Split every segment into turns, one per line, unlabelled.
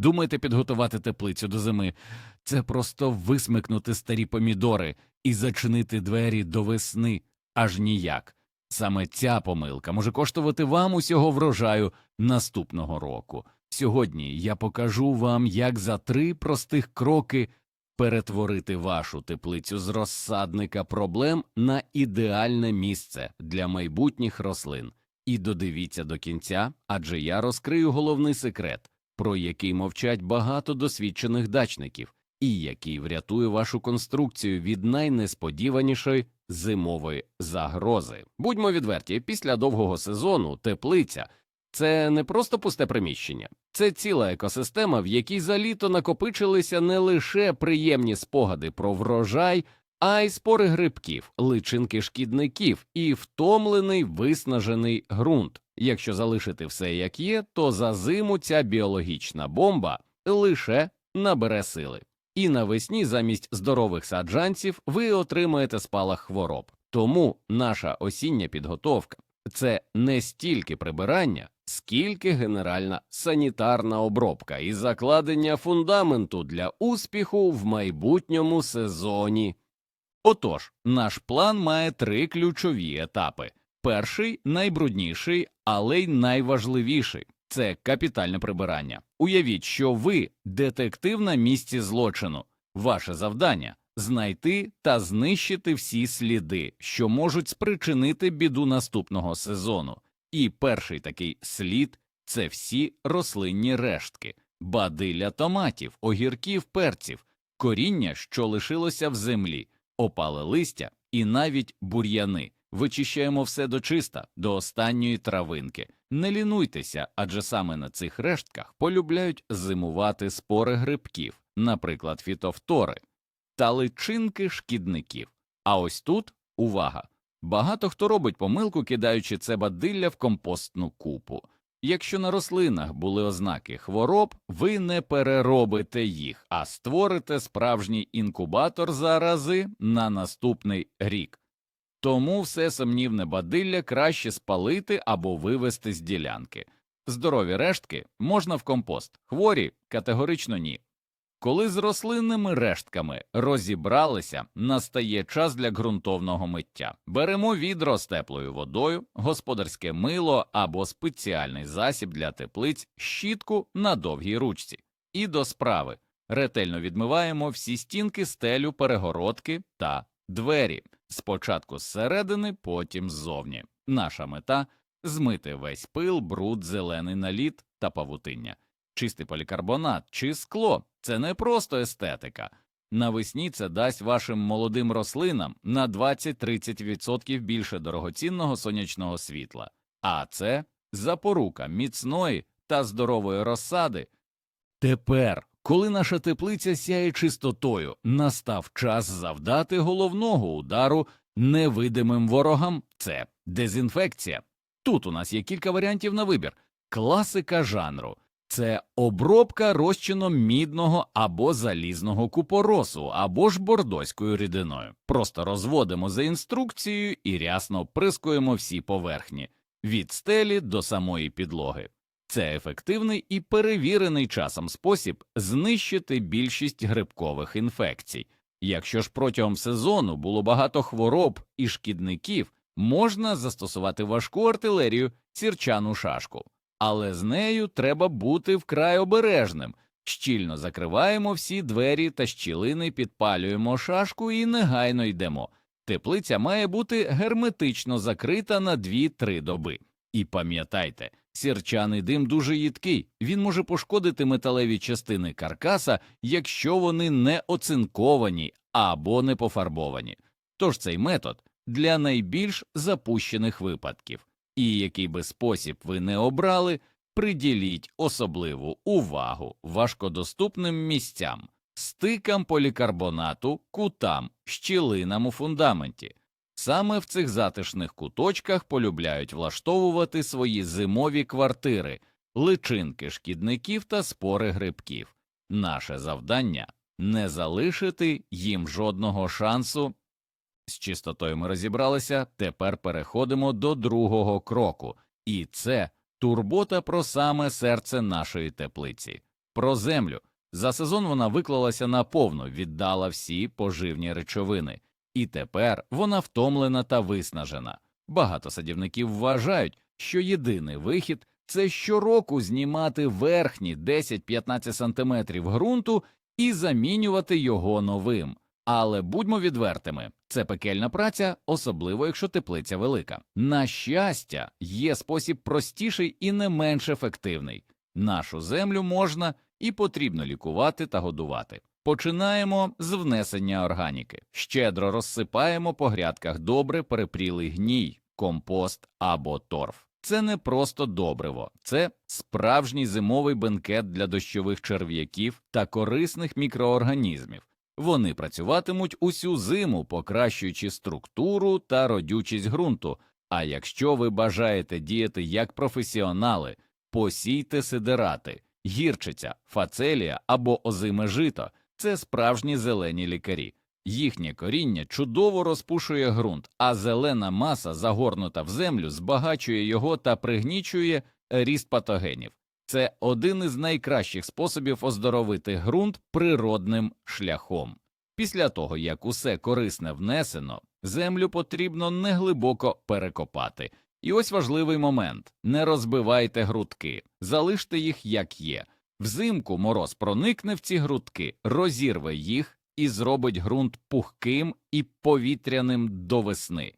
Думаєте підготувати теплицю до зими? Це просто висмикнути старі помідори і зачинити двері до весни аж ніяк. Саме ця помилка може коштувати вам усього врожаю наступного року. Сьогодні я покажу вам, як за три простих кроки перетворити вашу теплицю з розсадника проблем на ідеальне місце для майбутніх рослин. І додивіться до кінця, адже я розкрию головний секрет, про який мовчать багато досвідчених дачників, і який врятує вашу конструкцію від найнесподіванішої зимової загрози. Будьмо відверті, після довгого сезону теплиця це не просто пусте приміщення, це ціла екосистема, в якій за літо накопичилися не лише приємні спогади про врожай, а й спори грибків, личинки шкідників і втомлений виснажений ґрунт. Якщо залишити все як є, то за зиму ця біологічна бомба лише набере сили. І навесні замість здорових саджанців ви отримаєте спалах хвороб. Тому наша осіння підготовка це не стільки прибирання, скільки генеральна санітарна обробка і закладення фундаменту для успіху в майбутньому сезоні. Отож, наш план має три ключові етапи. Перший найбрудніший, але й найважливіший це капітальне прибирання. Уявіть, що ви детектив на місці злочину. Ваше завдання знайти та знищити всі сліди, що можуть спричинити біду наступного сезону. І перший такий слід це всі рослинні рештки, бадилля томатів, огірків, перців, коріння, що лишилося в землі, опале листя і навіть бур'яни. Вичищаємо все до чиста, до останньої травинки. Не лінуйтеся, адже саме на цих рештках полюбляють зимувати спори грибків, наприклад, фітофтори та личинки шкідників. А ось тут увага! Багато хто робить помилку, кидаючи це бадилля в компостну купу. Якщо на рослинах були ознаки хвороб, ви не переробите їх, а створите справжній інкубатор зарази на наступний рік. Тому все сумнівне бадилля краще спалити або вивести з ділянки. Здорові рештки можна в компост, хворі категорично ні. Коли з рослинними рештками розібралися, настає час для ґрунтовного миття. Беремо відро з теплою водою, господарське мило або спеціальний засіб для теплиць, щітку на довгій ручці. І до справи ретельно відмиваємо всі стінки, стелю, перегородки та двері. Спочатку зсередини, потім ззовні. Наша мета змити весь пил, бруд, зелений наліт та павутиння. Чистий полікарбонат чи скло це не просто естетика. Навесні це дасть вашим молодим рослинам на 20-30% більше дорогоцінного сонячного світла, а це запорука міцної та здорової розсади. Тепер, коли наша теплиця сяє чистотою, настав час завдати головного удару невидимим ворогам це дезінфекція. Тут у нас є кілька варіантів на вибір. Класика жанру це обробка розчином мідного або залізного купоросу, або ж бордоською рідиною. Просто розводимо за інструкцією і рясно прискуємо всі поверхні від стелі до самої підлоги. Це ефективний і перевірений часом спосіб знищити більшість грибкових інфекцій. Якщо ж протягом сезону було багато хвороб і шкідників, можна застосувати важку артилерію сірчану шашку, але з нею треба бути вкрай обережним. Щільно закриваємо всі двері та щілини, підпалюємо шашку і негайно йдемо. Теплиця має бути герметично закрита на 2-3 доби. І пам'ятайте, сірчаний дим дуже їдкий, він може пошкодити металеві частини каркаса, якщо вони не оцинковані або не пофарбовані. Тож цей метод для найбільш запущених випадків. І який би спосіб ви не обрали, приділіть особливу увагу важкодоступним місцям, стикам полікарбонату, кутам, щілинам у фундаменті. Саме в цих затишних куточках полюбляють влаштовувати свої зимові квартири, личинки шкідників та спори грибків. Наше завдання не залишити їм жодного шансу. З чистотою ми розібралися, тепер переходимо до другого кроку, і це турбота про саме серце нашої теплиці. Про землю. За сезон вона виклалася наповну, віддала всі поживні речовини, і тепер вона втомлена та виснажена. Багато садівників вважають, що єдиний вихід це щороку знімати верхні 10-15 сантиметрів ґрунту і замінювати його новим. Але будьмо відвертими, це пекельна праця, особливо якщо теплиця велика. На щастя, є спосіб простіший і не менш ефективний. Нашу землю можна і потрібно лікувати та годувати. Починаємо з внесення органіки. Щедро розсипаємо по грядках добре перепрілий гній, компост або торф. Це не просто добриво, це справжній зимовий бенкет для дощових черв'яків та корисних мікроорганізмів. Вони працюватимуть усю зиму, покращуючи структуру та родючість ґрунту. А якщо ви бажаєте діяти як професіонали, посійте сидерати, гірчиця, фацелія або озиме жито це справжні зелені лікарі. Їхнє коріння чудово розпушує ґрунт, а зелена маса, загорнута в землю, збагачує його та пригнічує ріст патогенів. Це один із найкращих способів оздоровити ґрунт природним шляхом. Після того, як усе корисне внесено, землю потрібно неглибоко перекопати. І ось важливий момент не розбивайте грудки, залиште їх як є. Взимку мороз проникне в ці грудки, розірве їх і зробить ґрунт пухким і повітряним до весни.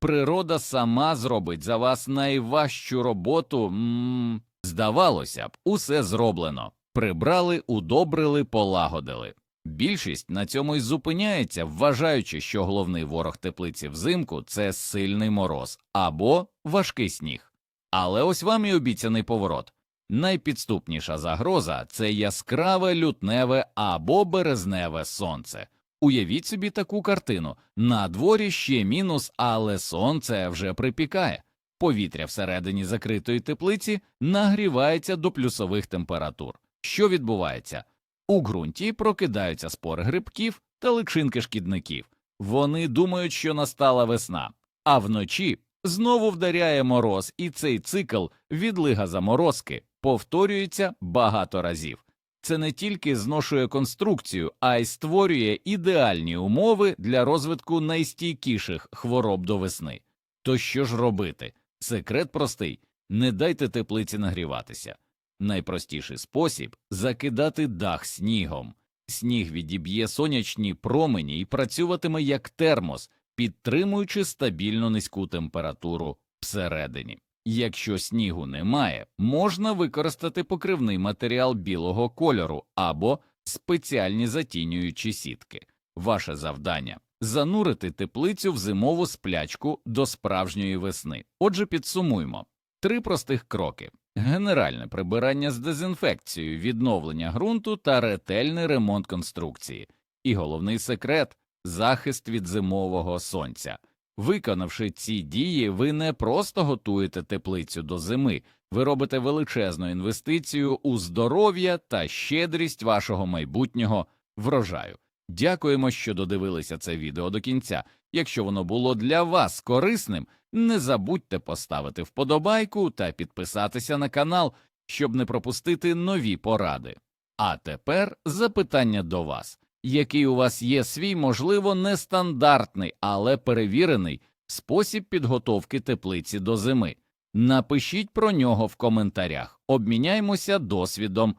Природа сама зробить за вас найважчу роботу. м здавалося б, усе зроблено. Прибрали, удобрили, полагодили. Більшість на цьому й зупиняється, вважаючи, що головний ворог теплиці взимку це сильний мороз або важкий сніг. Але ось вам і обіцяний поворот. Найпідступніша загроза це яскраве лютневе або березневе сонце. Уявіть собі таку картину на дворі ще мінус, але сонце вже припікає. Повітря всередині закритої теплиці нагрівається до плюсових температур. Що відбувається? У ґрунті прокидаються спори грибків та личинки шкідників. Вони думають, що настала весна, а вночі знову вдаряє мороз, і цей цикл відлига заморозки повторюється багато разів. Це не тільки зношує конструкцію, а й створює ідеальні умови для розвитку найстійкіших хвороб до весни. То що ж робити? Секрет простий не дайте теплиці нагріватися. Найпростіший спосіб закидати дах снігом. Сніг відіб'є сонячні промені і працюватиме як термос, підтримуючи стабільно низьку температуру всередині. Якщо снігу немає, можна використати покривний матеріал білого кольору або спеціальні затінюючі сітки. Ваше завдання занурити теплицю в зимову сплячку до справжньої весни. Отже, підсумуємо три простих кроки: генеральне прибирання з дезінфекцією, відновлення ґрунту та ретельний ремонт конструкції. І головний секрет захист від зимового сонця. Виконавши ці дії, ви не просто готуєте теплицю до зими, ви робите величезну інвестицію у здоров'я та щедрість вашого майбутнього врожаю. Дякуємо, що додивилися це відео до кінця. Якщо воно було для вас корисним, не забудьте поставити вподобайку та підписатися на канал, щоб не пропустити нові поради. А тепер запитання до вас який у вас є свій, можливо, нестандартний, але перевірений спосіб підготовки теплиці до зими. Напишіть про нього в коментарях, обміняймося досвідом.